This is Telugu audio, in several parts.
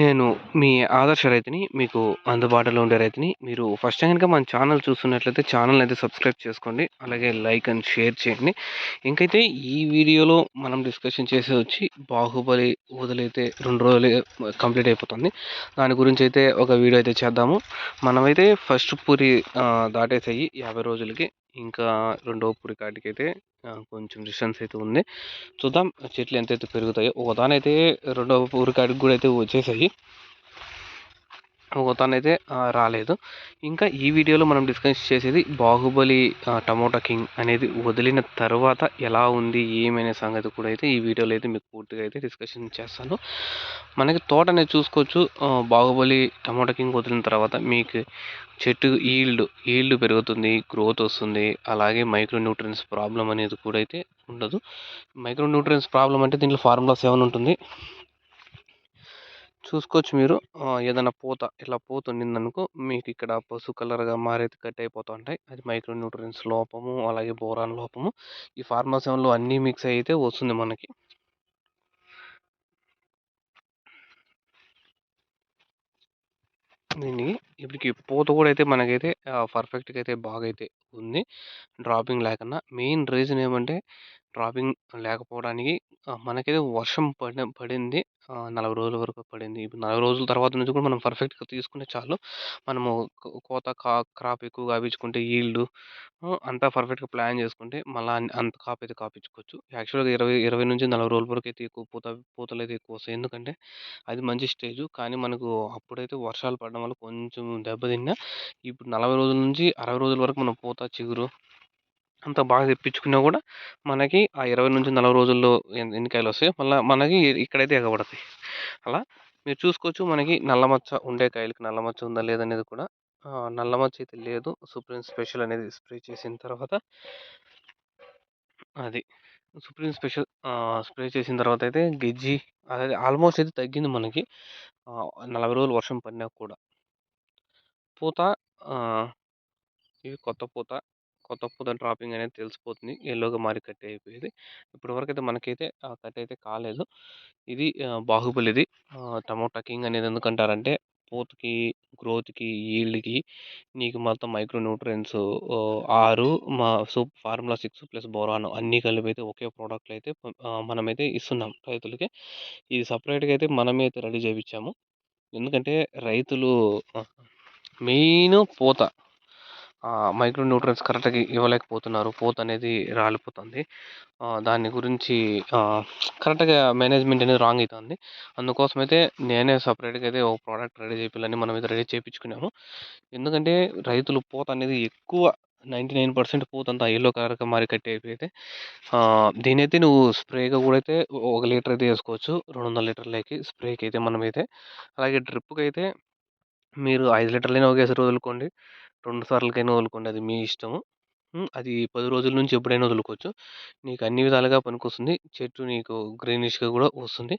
నేను మీ ఆదర్శ రైతుని మీకు అందుబాటులో ఉండే రైతుని మీరు ఫస్ట్ టైం కనుక మన ఛానల్ చూస్తున్నట్లయితే ఛానల్ అయితే సబ్స్క్రైబ్ చేసుకోండి. అలాగే లైక్ అండ్ షేర్ చేయండి. ఇంకైతే ఈ వీడియోలో మనం డిస్కషన్ చేసే వచ్చి బాహుబలి వదిలైతే రెండు రోజులు కంప్లీట్ అయిపోతుంది. దాని గురించి అయితే ఒక వీడియో అయితే చేద్దాము. మనమైతే ఫస్ట్ పూరి దాటేసాయి యాభై రోజులకి. ఇంకా రెండవ పూరి కాటికి అయితే కొంచెం డిస్టెన్స్ అయితే ఉంది. చూద్దాం చెట్లు ఎంతైతే పెరుగుతాయో. ఒకదానైతే రెండవ పూరి కాటికి కూడా అయితే వచ్చేసాయి. అయితే రాలేదు. ఇంకా ఈ వీడియోలో మనం డిస్కస్ చేసేది బాహుబలి టమోటా కింగ్ అనేది వదిలిన తర్వాత ఎలా ఉంది ఏమనే సంగతి కూడా అయితే ఈ వీడియోలో అయితే మీకు పూర్తిగా అయితే డిస్కషన్ చేస్తాను. మనకి తోట అనేది చూసుకోవచ్చు. బాహుబలి టమోటా కింగ్ వదిలిన తర్వాత మీకు చెట్టు ఈల్డ్ ఈల్డ్ పెరుగుతుంది గ్రోత్ వస్తుంది. అలాగే మైక్రో న్యూట్రియన్స్ ప్రాబ్లం అనేది కూడా అయితే ఉండదు. మైక్రో న్యూట్రియన్స్ ప్రాబ్లం అంటే దీంట్లో ఫార్ములా సెవెన్ ఉంటుంది? చూసుకోవచ్చు మీరు. ఏదైనా పూత ఇలా పూత ఉండిందనుకో మీకు ఇక్కడ పసుపు కలర్గా మారేది కట్ అయిపోతూ ఉంటాయి. అది మైక్రో న్యూట్రియన్స్ లోపము అలాగే బోరాన్ లోపము. ఈ ఫార్మాసంలో అన్నీ మిక్స్ అయితే వస్తుంది మనకి. దీనికి ఇప్పటికి పూత కూడా అయితే మనకైతే పర్ఫెక్ట్గా అయితే బాగా అయితే ఉంది. డ్రాపింగ్ లేకుండా మెయిన్ రీజన్ ఏమంటే ట్రాపింగ్ లేకపోవడానికి మనకైతే వర్షం పడి పడింది. నలభై రోజుల వరకు పడింది. ఇప్పుడు నలభై రోజుల తర్వాత నుంచి కూడా మనం పర్ఫెక్ట్గా తీసుకుంటే చాలు. మనము కోత కా క్రాప్ ఎక్కువ కాపించుకుంటే ఈల్డ్ అంతా పర్ఫెక్ట్గా ప్లాన్ చేసుకుంటే మళ్ళీ అంత కాపు అయితే కాపించుకోవచ్చు. యాక్చువల్గా ఇరవై ఇరవై నుంచి నలభై రోజుల వరకు అయితే ఎక్కువ పూత పూతలు అయితే ఎక్కువ వస్తాయి. ఎందుకంటే అది మంచి స్టేజ్. కానీ మనకు అప్పుడైతే వర్షాలు పడడం వల్ల కొంచెం దెబ్బతిన్నా ఇప్పుడు నలభై రోజుల నుంచి అరవై రోజుల వరకు మనం పూత చిగురు అంత బాగా తెప్పించుకున్నా కూడా మనకి ఆ ఇరవై నుంచి నలభై రోజుల్లో ఎన్నికాయలు వస్తాయి మళ్ళీ మనకి ఇక్కడైతే ఎగబడతాయి. అలా మీరు చూసుకోవచ్చు మనకి నల్లమచ్చ ఉండే కాయలకి నల్లమచ్చ ఉందా లేదనేది కూడా నల్లమచ్చ అయితే లేదు. సుప్రీం స్పెషల్ అనేది స్ప్రే చేసిన తర్వాత అది సుప్రీం స్పెషల్ స్ప్రే చేసిన తర్వాత అయితే గెజ్జి అదే ఆల్మోస్ట్ అయితే తగ్గింది మనకి నలభై రోజులు వర్షం పడినా కూడా. పూత ఇది కొత్త పూత. కొత్త పూత డ్రాపింగ్ అనేది తెలిసిపోతుంది. ఎల్లోగా మారి కట్ అయిపోయేది. ఇప్పటివరకు అయితే మనకైతే ఆ కట్ అయితే కాలేదు. ఇది బాహుబలిది టమోటా కింగ్ అనేది ఎందుకంటారంటే పూతకి గ్రోత్కి ఈల్డ్కి నీకు మొత్తం మైక్రో న్యూట్రియన్స్ ఆరు మా సూప్ ఫార్ములా సిక్స్ ప్లస్ బోరాన్ అన్నీ కలిపి అయితే ఒకే ప్రోడక్ట్లు అయితే మనమైతే ఇస్తున్నాం రైతులకి. ఇది సపరేట్గా అయితే మనమే అయితే రెడీ చేయించాము ఎందుకంటే రైతులు మెయిన్ పూత. మైక్రో న్యూట్రన్స్ కరెక్ట్గా ఇవ్వలేకపోతున్నారు. పోత అనేది రాలిపోతుంది. దాని గురించి కరెక్ట్గా మేనేజ్మెంట్ అనేది రాంగ్ అవుతుంది అందుకోసం అయితే నేనే సపరేట్గా అయితే ఒక ప్రోడక్ట్ రెడీ చేయాలని మనం అయితే రెడీ చేయించుకున్నాము ఎందుకంటే రైతులు పూత అనేది ఎక్కువ నైంటీ నైన్ పర్సెంట్ పోతంతా ఎల్లో కలర్గా మారి కట్టి అయిపోయితే దీని అయితే నువ్వు స్ప్రేగా కూడా అయితే ఒక లీటర్ అయితే వేసుకోవచ్చు. రెండు వందల లీటర్లకి స్ప్రేకి అయితే మనమైతే. అలాగే డ్రిప్కి అయితే మీరు ఐదు లీటర్లైనా ఒకేసారి వదులుకోండి. రెండు సార్లకైనా వదులుకోండి. అది మీ ఇష్టము అది పది రోజుల నుంచి ఎప్పుడైనా వదులుకోవచ్చు. నీకు అన్ని విధాలుగా పనికొస్తుంది. చెట్టు నీకు గ్రీనిష్గా కూడా వస్తుంది.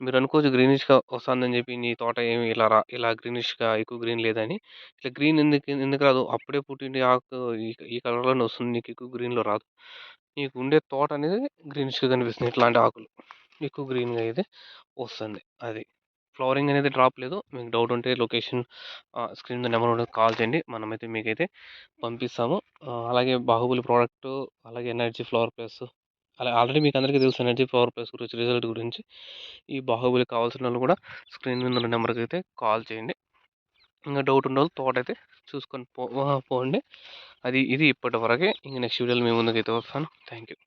మీరు అనుకోవచ్చు గ్రీనిష్గా వస్తుందని చెప్పి నీ తోట ఏమి ఇలా రా ఇలా గ్రీనిష్గా ఎక్కువ గ్రీన్ లేదని ఇట్లా గ్రీన్ ఎందుకు ఎందుకు రాదు? అప్పుడే పుట్టింది ఆకు ఈ కలర్లోనే వస్తుంది. నీకు ఎక్కువ గ్రీన్లో రాదు. నీకు ఉండే తోట అనేది గ్రీనిష్గా కనిపిస్తుంది. ఇట్లాంటి ఆకులు. ఎక్కువ గ్రీన్గా అయితే వస్తుంది. అది. ఫ్లవరింగ్ అనేది డ్రాప్ లేదు. మీకు డౌట్ ఉంటే లొకేషన్ స్క్రీన్ నెంబర్ ఉంటుంది కాల్ చేయండి. మనమైతే మీకైతే పంపిస్తాము. అలాగే బాహుబలి ప్రోడక్ట్ అలాగే ఎనర్జీ ఫ్లవర్ ప్లస్ అలా ఆల్రెడీ మీకు అందరికీ తెలుసు ఎనర్జీ ఫ్లవర్ ప్లస్ గురించి రిజల్ట్ గురించి. ఈ బాహుబలి కావాల్సిన వాళ్ళు కూడా స్క్రీన్ మీద ఉన్న నెంబర్కి అయితే కాల్ చేయండి. ఇంకా డౌట్ ఉన్న వాళ్ళు తోట అయితే చూసుకొని పో పోండి. అది ఇది ఇప్పటి వరకే. ఇంక నెక్స్ట్ వీడియోలో మీ ముందుకు అయితే వస్తాను. Thank you